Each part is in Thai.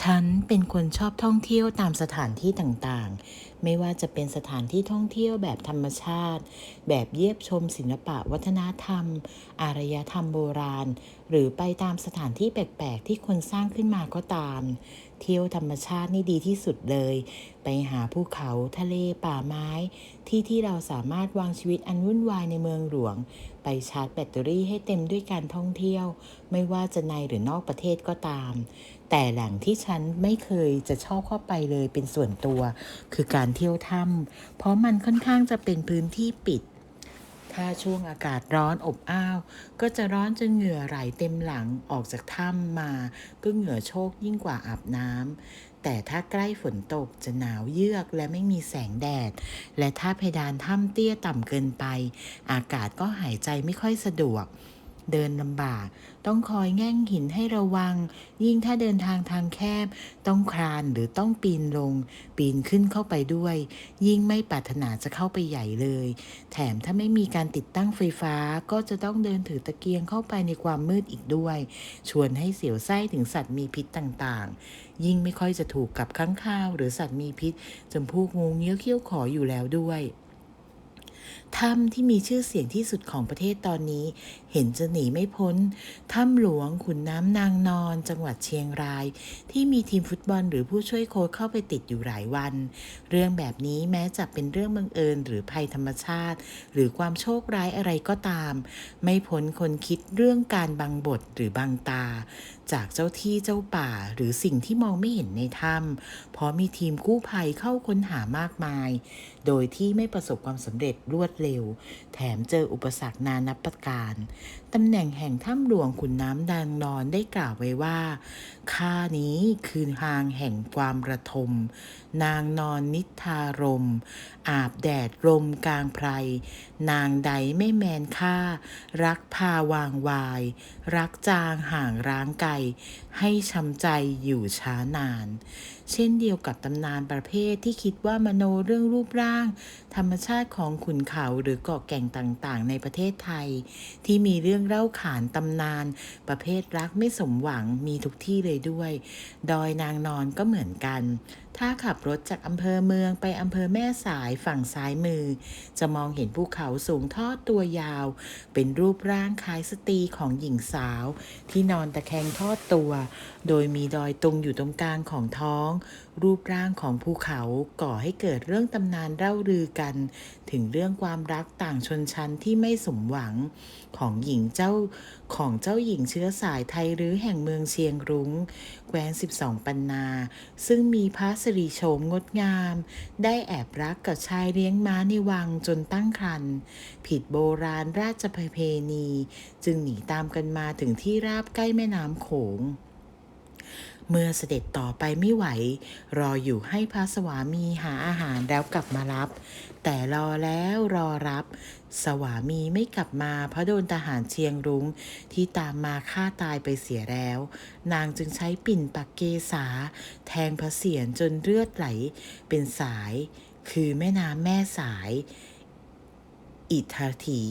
ฉันเป็นคนชอบท่องเที่ยวตามสถานที่ต่างๆ ไม่ว่าจะเป็นสถานที่ท่องเที่ยวแบบธรรมชาติ แบบเยียบชมศิลปะวัฒนธรรม อารยธรรมโบราณ หรือไปตามสถานที่แปลกๆ ที่คนสร้างขึ้นมาก็ตาม เที่ยวธรรมชาตินี่ดีที่สุดเลย ไปหาภูเขาทะเลป่าไม้ ที่ที่เราสามารถวางชีวิตอันวุ่นวายในเมืองหลวง ไปชาร์จแบตเตอรี่ให้เต็มด้วยการท่องเที่ยว ไม่ว่าจะในหรือนอกประเทศก็ตาม แต่แหล่งที่ฉันไม่เคยจะชอบเข้าไปเลยเป็นส่วนตัว คือการเที่ยวถ้ำเพราะมันค่อนข้างจะเป็นพื้นที่ปิด ถ้าช่วงอากาศร้อนอบอ้าว ก็จะร้อนจนเหงื่อไหลเต็มหลังออกจากถ้ำมา ก็เหงื่อโชกยิ่งกว่าอาบน้ำแต่ถ้าใกล้ฝนตกจะหนาวเยือกและไม่มีแสงแดด และถ้าเพดานถ้ำเตี้ยต่ำเกินไป อากาศก็หายใจไม่ค่อยสะดวก เดินลำบาก ต้องคอยแง่งหินให้ระวัง ยิ่งถ้าเดินทางทางแคบ ต้องคลานหรือต้องปีนลง ปีนขึ้นเข้าไปด้วย ยิ่งไม่ปรารถนาจะเข้าไปใหญ่เลย แถมถ้าไม่มีการติดตั้งไฟฟ้าก็จะต้องเดินถือตะเกียงเข้าไปในความมืดอีกด้วย ชวนให้เสียวไส้ถึงสัตว์มีพิษต่างๆ ยิ่งไม่ค่อยจะถูกกับข้างข้าวหรือสัตว์มีพิษจำพวกงูเงี้ยวเขี้ยวขออยู่แล้วด้วยถ้ำที่มีชื่อเสียงที่สุดของประเทศตอนนี้เห็นจะหนีไม่พ้นถ้ำหลวงขุนน้ำนางนอน จังหวัดเชียงราย ที่มีทีมฟุตบอลหรือผู้ช่วยโค้ชเข้าไปติดอยู่หลายวัน เรื่องแบบนี้แม้จะเป็นเรื่องบังเอิญหรือภัยธรรมชาติ หรือความโชคร้ายอะไรก็ตาม ไม่พ้นคนคิดเรื่องการบังบทหรือบังตา จากเจ้าที่เจ้าป่า หรือสิ่งที่มองไม่เห็นในถ้ำเพราะมีทีมกู้ภัยเข้าค้นหามากมาย โดยที่ไม่ประสบความสำเร็จรวดเร็ว แถมเจออุปสรรคนานับประการตำแหน่งแห่งถ้ำหลวงขุนน้ำดังนอนได้กล่าวไว้ว่าข้านี้คือทางแห่งความระทม นางนอนนิทารม อาบแดดลมกลางไพร นางใดไม่แมนค่า รักพาวางวาย รักจางห่างร้างไกล ให้ช้ำใจอยู่ช้านาน เช่นเดียวกับตำนานประเภทที่คิดว่ามโนเรื่องรูปร่าง ธรรมชาติของขุนเขาหรือเกาะแก่งต่างๆ ในประเทศไทยที่มีีเรื่องเล่าขานตำนาน ประเภทรักไม่สมหวังมีทุกที่เลยด้วย ดอยนางนอนก็เหมือนกัน ถ้าขับรถจากอำเภอเมืองไปอำเภอแม่สายฝั่งซ้ายมือ จะมองเห็นภูเขาสูงทอดตัวยาว เป็นรูปร่างคล้ายสตรีของหญิงสาว ที่นอนตะแคงทอดตัว โดยมีดอยตุงอยู่ตรงกลางของท้อง รูปร่างของภูเขาก่อให้เกิดเรื่องตำนานเล่าลือกัน ถึงเรื่องความรักต่างชนชั้นที่ไม่สมหวังของหญิงเจ้าของเจ้าหญิงเชื้อสายไทยหรือแห่งเมืองเชียงรุง้งแคว้น 12 ปันนา ซึ่งมีพระสริโฉมงดงาม ได้แอบรักกับชายเลี้ยงม้าในวังจนตั้งครรภ์ผิดโบราณราชประเพณี จึงหนีตามกันมาถึงที่ราบใกล้แม่น้ำโขง เมื่อเสด็จต่อไปไม่ไหว รออยู่ให้พระสวามีหาอาหารแล้วกลับมารับ แต่รอแล้วรอรับ สวามีไม่กลับมาเพราะโดนทหารเชียงรุง้งที่ตามมาฆ่าตายไปเสียแล้ว นางจึงใช้ปิ่นปักเกษา แทงพระเศียรจนเลือดไหลเป็นสาย คือแม่น้ำแม่สาย อิทธาถี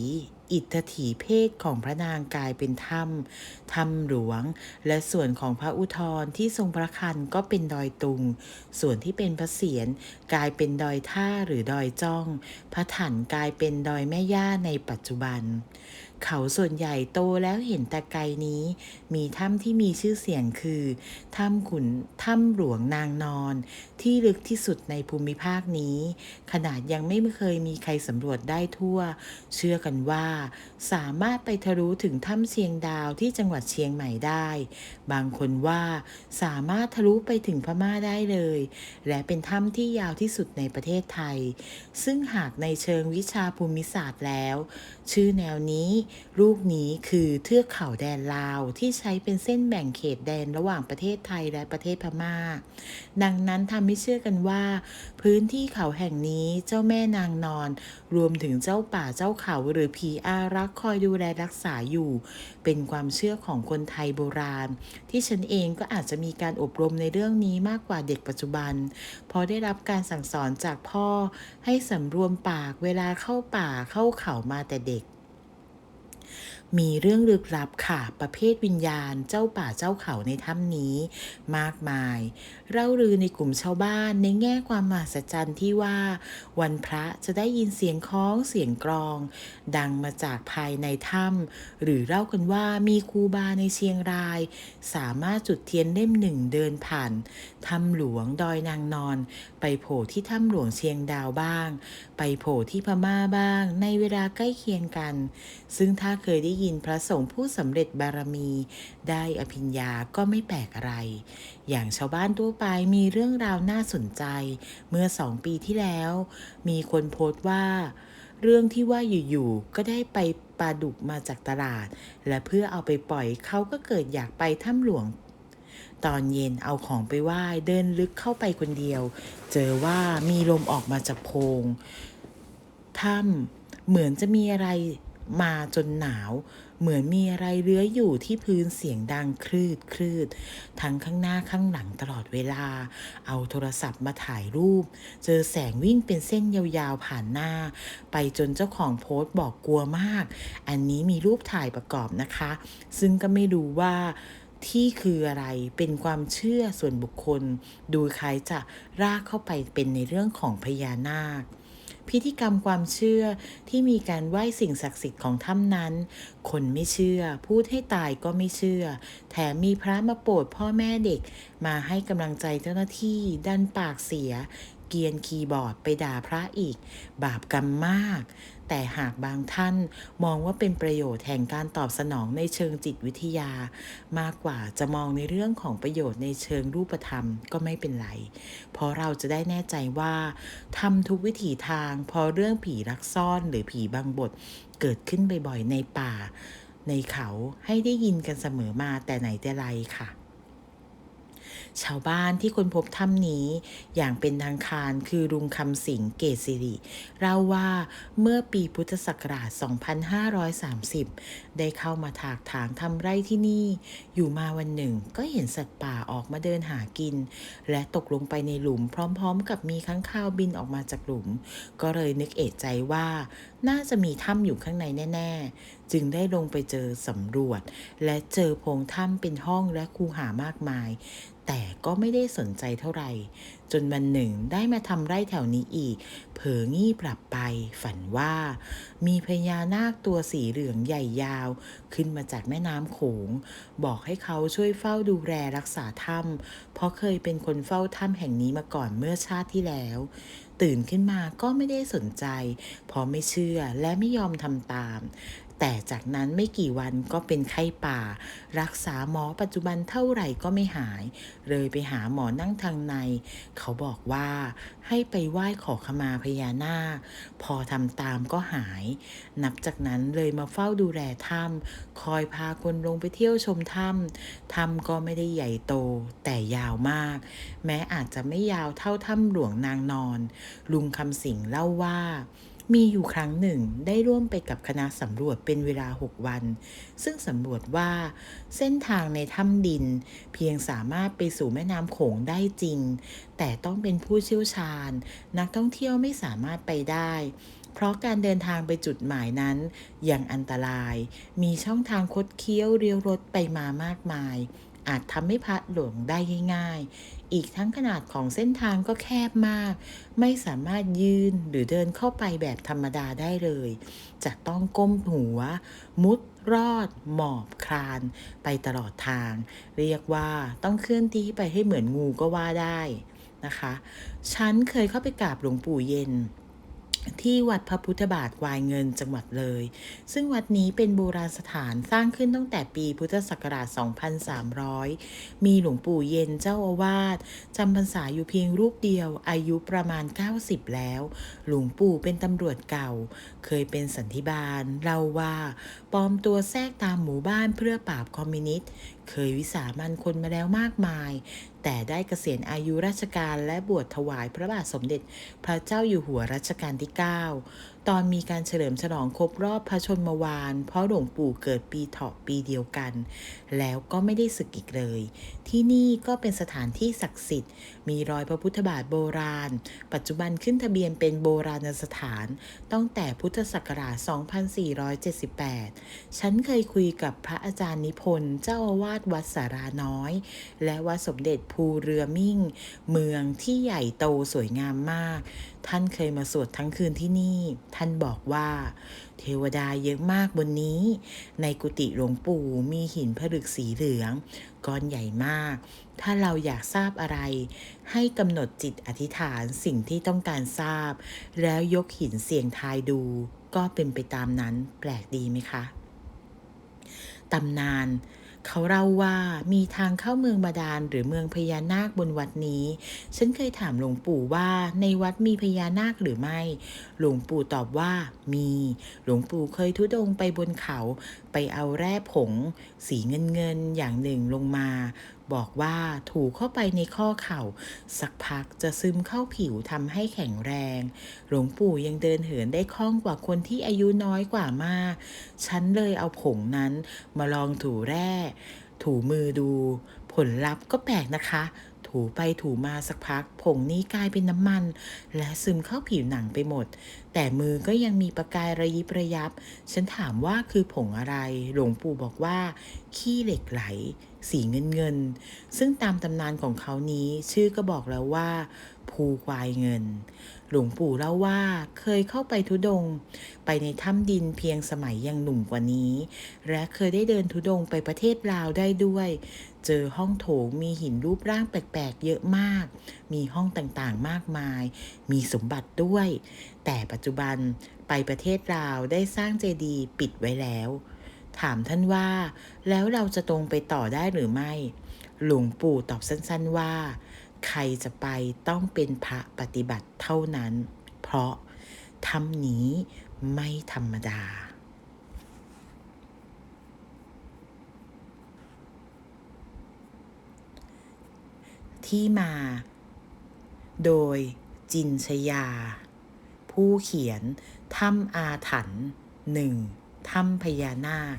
อิทธถีเพศของพระนางกลายเป็นถ้ำถ้ำหลวง และส่วนของพระอุทธรที่ทรงพระคันก็เป็นดอยตุง ส่วนที่เป็นพระเศียรกลายเป็นดอยท่าหรือดอยจ้อง พระถันกลายเป็นดอยแม่ย่าในปัจจุบัน เขาส่วนใหญ่โตแล้วเห็นแต่ไกลนี้ มีถ้ำที่มีชื่อเสียงคือถ้ำขุนถ้ำหลวงนางนอน ที่ลึกที่สุดในภูมิภาคนี้ ขนาดยังไม่เคยมีใครสำรวจได้ทั่ว เชื่อกันว่า สามารถไปทะลุถึงถ้ำเชียงดาวที่จังหวัดเชียงใหม่ได้ บางคนว่าสามารถทะลุไปถึงพม่าได้เลย และเป็นถ้ำที่ยาวที่สุดในประเทศไทย ซึ่งหากในเชิงวิชาภูมิศาสตร์แล้ว ชื่อแนวนี้ลูกนี้คือเทือกเขาแดนลาวที่ใช้เป็นเส้นแบ่งเขตแดนระหว่างประเทศไทยและประเทศพม่า ดังนั้นทำให้เชื่อกันว่า พื้นที่เขาแห่งนี้เจ้าแม่นางนอน รวมถึงเจ้าป่าเจ้าเขาหรือผีอารักษ์คอยดูแลรักษาอยู่ เป็นความเชื่อของคนไทยโบราณ ที่ฉันเองก็อาจจะมีการอบรมในเรื่องนี้มากกว่าเด็กปัจจุบัน เพราะได้รับการสั่งสอนจากพ่อให้สำรวมปากเวลาเข้าป่าเข้าเขามาแต่เด็ก มีเรื่องลึกลับค่ะ ประเภทวิญญาณเจ้าป่าเจ้าเขาในถ้ำนี้ มากมาย เล่าลือในกลุ่มชาวบ้านในแง่ความมหัศจรรย์ที่ว่า วันพระจะได้ยินเสียงคล้องเสียงกรอง ดังมาจากภายในถ้ำหรือเล่ากันว่ามีครูบาในเชียงราย สามารถจุดเทียนเล่มหนึ่งเดินผ่านถ้ำหลวงดอยนางนอนไปโผล่ที่ถ้ำหลวงเชียงดาวบ้าง ไปโผล่ที่พม่าบ้าง ในเวลาใกล้เคียงกัน ซึ่งถ้าเคยได้ยินพระสงฆ์ผู้สำเร็จบารมี ได้อภิญญาก็ไม่แปลกอะไร อย่างชาวบ้านทั่วไปมีเรื่องราวน่าสนใจ เมื่อสองปีที่แล้ว มีคนโพสต์ว่า เรื่องที่ว่าอยู่ๆก็ได้ไปปลาดุกมาจากตลาด และเพื่อเอาไปปล่อยเขาก็เกิดอยากไปถ้ำหลวง ตอนเย็นเอาของไปไหว้เดินลึกเข้าไปคนเดียว เจอว่ามีลมออกมาจากโพงถ้ำเหมือนจะมีอะไรมาจนหนาว เหมือนมีอะไรเลื้อยอยู่ที่พื้นเสียงดังคลืดคลืด ทั้งข้างหน้าข้างหลังตลอดเวลา เอาโทรศัพท์มาถ่ายรูป เจอแสงวิ่งเป็นเส้นยาวๆผ่านหน้า ไปจนเจ้าของโพสต์บอกกลัวมาก อันนี้มีรูปถ่ายประกอบนะคะ ซึ่งก็ไม่รู้ว่า ที่คืออะไรเป็นความเชื่อส่วนบุคคล ดูคล้ายจะรากเข้าไปเป็นในเรื่องของพญานาค พิธีกรรมความเชื่อที่มีการไหว้สิ่งศักดิ์สิทธิ์ของถ้ำนั้น คนไม่เชื่อ พูดให้ตายก็ไม่เชื่อ แถมมีพระมาโปรดพ่อแม่เด็ก มาให้กำลังใจเจ้าหน้าที่ดันปากเสีย เกียนคีย์บอร์ดไปด่าพระอีก บาปกรรมมาก แต่หากบางท่านมองว่าเป็นประโยชน์แห่งการตอบสนองในเชิงจิตวิทยา มากกว่าจะมองในเรื่องของประโยชน์ในเชิงรูปธรรมก็ไม่เป็นไร เพราะเราจะได้แน่ใจว่าทำทุกวิถีทางพอเรื่องผีรักซ่อนหรือผีบางบทเกิดขึ้นบ่อยๆในป่า ในเขาให้ได้ยินกันเสมอมาแต่ไหนแต่ไรค่ะ ชาวบ้านที่คนพบถ้ำนี้ อย่างเป็นทางการคือลุงคำสิงเกตสิริเล่าว่าเมื่อปีพุทธศักราช 2530 ได้เข้ามาถากถางทำไร่ที่นี่ อยู่มาวันหนึ่งก็เห็นสัตว์ป่าออกมาเดินหากิน และตกลงไปในหลุมพร้อมๆ กับมีค้างคาวบินออกมาจากหลุม ก็เลยนึกเอะใจว่า น่าจะมีถ้ำอยู่ข้างในแน่ ๆ จึงได้ลงไปเจอสำรวจ และเจอโพรงถ้ำเป็นห้องและคูหามากมาย แต่ก็ไม่ได้สนใจเท่าไหร่ จนวันหนึ่งได้มาทำไร่แถวนี้อีก เผลองี่ปรับไป ฝันว่า มีพญานาคตัวสีเหลืองใหญ่ยาว ขึ้นมาจากแม่น้ำโขง บอกให้เขาช่วยเฝ้าดูแลรักษาถ้ำเพราะเคยเป็นคนเฝ้าถ้ำแห่งนี้มาก่อนเมื่อชาติที่แล้ว ตื่นขึ้นมาก็ไม่ได้สนใจ เพราะไม่เชื่อและไม่ยอมทำตาม แต่จากนั้นไม่กี่วันก็เป็นไข้ป่า รักษาหมอปัจจุบันเท่าไหร่ก็ไม่หาย เลยไปหาหมอนั่งทางใน เขาบอกว่าให้ไปไหว้ขอขมาพญานาค พอทำตามก็หาย นับจากนั้นเลยมาเฝ้าดูแลถ้ำคอยพาคนลงไปเที่ยวชมถ้ำถ้ำก็ไม่ได้ใหญ่โต แต่ยาวมาก แม้อาจจะไม่ยาวเท่าถ้ำหลวงนางนอน ลุงคำสิงเล่าว่า มีอยู่ครั้งหนึ่งได้ร่วมไปกับคณะสำรวจเป็นเวลา 6 วัน ซึ่งสำรวจว่าเส้นทางในถ้ำดิน เพียงสามารถไปสู่แม่น้ำโขงได้จริง แต่ต้องเป็นผู้เชี่ยวชาญ นักท่องเที่ยวไม่สามารถไปได้ เพราะการเดินทางไปจุดหมายนั้นยังอันตราย มีช่องทางคดเคี้ยวเรียวรถไปมามากมาย อาจทำให้พลัดหลงได้ง่ายๆ อีกทั้งขนาดของเส้นทางก็แคบมาก ไม่สามารถยืนหรือเดินเข้าไปแบบธรรมดาได้เลย จะต้องก้มหัว มุดรอด หมอบคลานไปตลอดทาง เรียกว่าต้องเคลื่อนที่ไปให้เหมือนงูก็ว่าได้นะคะ ฉันเคยเข้าไปกราบหลวงปู่เย็น ที่วัดพระพุทธบาทวายเงินจังหวัดเลย ซึ่งวัดนี้เป็นโบราณสถานสร้างขึ้นตั้งแต่ปีพุทธศักราช 2300 มีหลวงปู่เย็นเจ้าอาวาสจำพรรษาอยู่เพียงรูปเดียว อายุประมาณ 90 แล้ว หลวงปู่เป็นตำรวจเก่า เคยเป็นสันติบาลเล่าว่าปลอมตัวแทรกตามหมู่บ้านเพื่อปราบคอมมิวนิสต์ เคยวิสามันคนมาแล้วมากมาย แต่ได้เกษียณอายุราชการและบวชถวายพระบาทสมเด็จ พระเจ้าอยู่หัวรัชกาลที่ 9 ตอนมีการเฉลิมฉลองครบรอบพระชนมวาน เพราะหลวงปู่เกิดปีเถาะปีเดียวกัน แล้วก็ไม่ได้สึกอีกเลย ที่นี่ก็เป็นสถานที่ศักดิ์สิทธิ์ มีรอยพระพุทธบาทโบราณ ปัจจุบันขึ้นทะเบียนเป็นโบราณสถานตั้งแต่พุทธศักราช 2478ฉันเคยคุยกับพระอาจารย์นิพนธ์เจ้าอาวาสวัดสาราน้อย และวัดสมเด็จภูเรือมิ่ง เมืองที่ใหญ่โตสวยงามมาก ท่านเคยมาสวดทั้งคืนที่นี่ ท่านบอกว่า เทวดาเยอะมากบนนี้ ในกุฏิหลวงปู่มีหินผลึกสีเหลืองก้อนใหญ่มาก ถ้าเราอยากทราบอะไร ให้กำหนดจิตอธิษฐานสิ่งที่ต้องการทราบ แล้วยกหินเสียงทายดู ก็เป็นไปตามนั้นแปลกดีไหมคะ ตำนาน เขาเล่าว่ามีทางเข้าเมืองบาดาลหรือเมืองพญานาคบนวัดนี้ ฉันเคยถามหลวงปู่ว่าในวัดมีพญานาคหรือไม่ หลวงปู่ตอบว่ามี หลวงปู่เคยทุดงไปบนเขา ไปเอาแร่ผง สีเงินเงินๆอย่างหนึ่งลงมา บอกว่าถูเข้าไปในข้อเข่า สักพักจะซึมเข้าผิวทำให้แข็งแรง หลวงปู่ยังเดินเหินได้คล่องกว่าคนที่อายุน้อยกว่ามาก ฉันเลยเอาผงนั้นมาลองถูแร่ ถูมือดู ผลลัพธ์ก็แปลกนะคะ ถูไปถูมาสักพัก ผงนี้กลายเป็นน้ำมัน และซึมเข้าผิวหนังไปหมด แต่มือก็ยังมีประกายระยิบระยับ ฉันถามว่าคือผงอะไร หลวงปู่บอกว่า ขี้เหล็กไหล สีเงินเงิน ซึ่งตามตำนานของเขานี้ชื่อก็บอกแล้วว่า ภูควายเงิน หลวงปู่เล่าว่าเคยเข้าไปทุดง ไปในถ้ำดินเพียงสมัยยังหนุ่มกว่านี้ และเคยได้เดินทุดงไปประเทศลาวได้ด้วย เจอห้องโถงมีหินรูปร่างแปลกๆ เยอะมาก มีห้องต่างๆมากมาย มีสมบัติด้วย แต่ปัจจุบันไปประเทศลาวได้สร้างเจดีย์ปิดไว้แล้ว ถามท่านว่าแล้วเราจะตรงไปต่อได้หรือไม่ หลวงปู่ตอบสั้นๆว่า ใครจะไปต้องเป็นพระปฏิบัติเท่านั้น เพราะถ้ำนี้ไม่ธรรมดาที่มา โดยจินชยา ผู้เขียนถ้ำอาถรรพ์หนึ่งถ้ำพญานาค